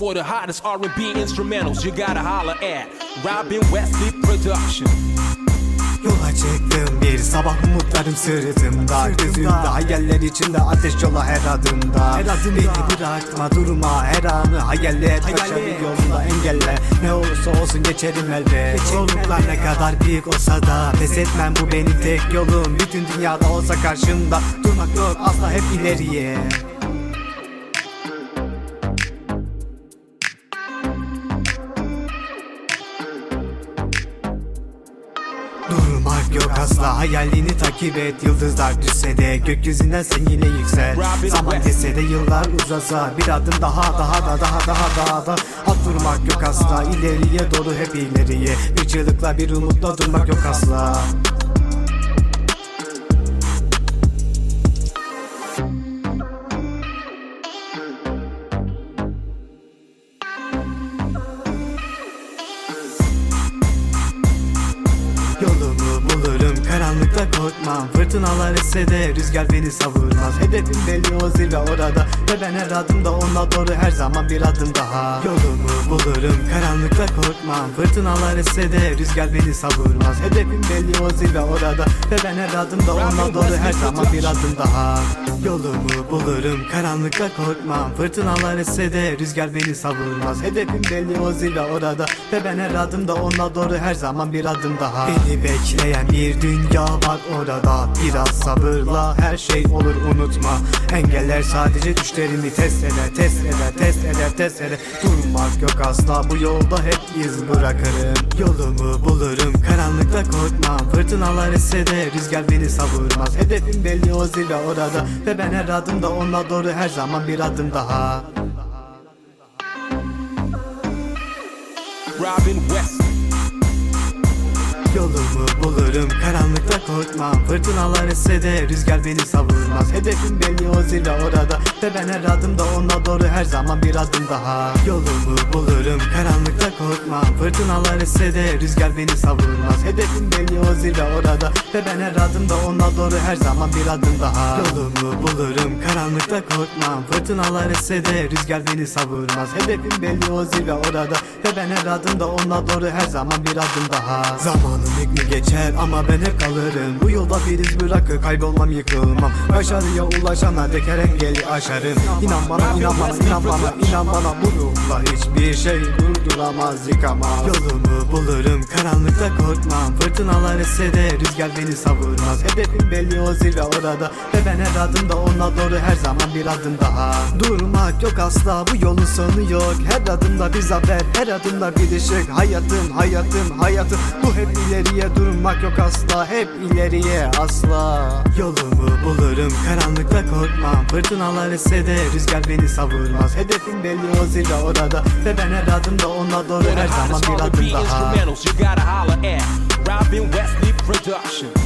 For the hottest R&B instrumentals, you gotta holler at. Robin Wesley Production. Yola çıktım bir sabah umutlarım sırtımda. Gözümde hayaller içinde ateş yola her adımda. Beni bırakma durma her anı hayalle et Kaçarım yolunda engelle. Ne olursa olsun geçerim elbet Zorluklar ne kadar büyük olsa da Pes etmem bu benim tek yolum. Bütün dünyada olsa karşımda Durmak yok asla hep ileriye yok asla. Hayalini takip et. Yıldızlar düşse de gökyüzünden sen yine yüksel. Zaman geçse de yıllar uzasa Bir adım daha daha da daha daha daha. Da At durmak yok asla. İleriye doğru hep ileriye. Bir çığlıkla bir umutla durmak yok asla korkmam Fırtınalar esse de rüzgar beni savurmaz. Hedefim belli o zirve orada. Ve ben her adımda ona doğru her zaman bir adım daha. Yolumu bulurum. Karanlıkta korkmam. Fırtınalar esse de rüzgar beni savurmaz. Hedefim belli o zirve orada. Ve ben her adımda ona doğru her zaman bir adım daha. Yolumu bulurum. Karanlıkta korkmam. Fırtınalar esse de rüzgar beni savurmaz. Hedefim belli o zirve orada. Ve ben her adımda ona doğru her zaman bir adım daha. Beni bekleyen bir dünya var orada. Biraz sabırla her şey olur unutma. Engeller sadece düşlerimi test eder Test eder test eder test eder. Durmak yok asla bu yolda hep iz bırakırım. Yolumu bulurum karanlıkta korkmam. Fırtınalar esse de rüzgar beni savurmaz. Hedefim belli o zirve orada. Ve ben her adımda ona doğru her zaman bir adım daha. Robin Wesley. Yolumu bulurum. Karanlıkta korkmam Fırtınalar esse de rüzgar beni savurmaz. Hedefim belli o zirve orada. Ve ben her adımda ona doğru her zaman bir adım daha. Yolumu bulurum. Karanlıkta korkmam Fırtınalar esse de rüzgar beni savurmaz. Hedefim belli o zirve orada. Ve ben her adımda ona doğru her zaman bir adım daha. Yolumu bulurum. Karanlıkta korkmam Fırtınalar esse de rüzgar beni savurmaz. Hedefim belli o zirve orada. Ve ben her adımda ona doğru her zaman bir adım daha Zamanın hükmü geçer ama ben hep kalırım. Bu yolda bir iz bırakır kaybolmam yıkılmam. Başarıya ulaşana dek her engeli aşarım. İnan bana inan bana inan bana inan bana. Bu ruhla hiçbir şey durduramaz yıkamaz. Yolumu bulurum karanlıkta korkmam. Fırtınalar esse de rüzgar beni savurmaz. Hedefim belli o zirve orada. Ve ben her adımda ona doğru her zaman bir adım daha. Durmak yok asla bu yolun sonu yok. Her adımda bir zafer her adımda bir ışık. Hayatım hayatım hayatım. Bu hep ileriye durmak yok asla. Hep ileriye asla. Yolumu bulurum karanlıkta korkmam. Fırtınalar esse de rüzgar beni savurmaz. Hedefim belli o zirve orada. Ve ben her adımda ona doğru her zaman bir adım daha. Robin Wesley Production.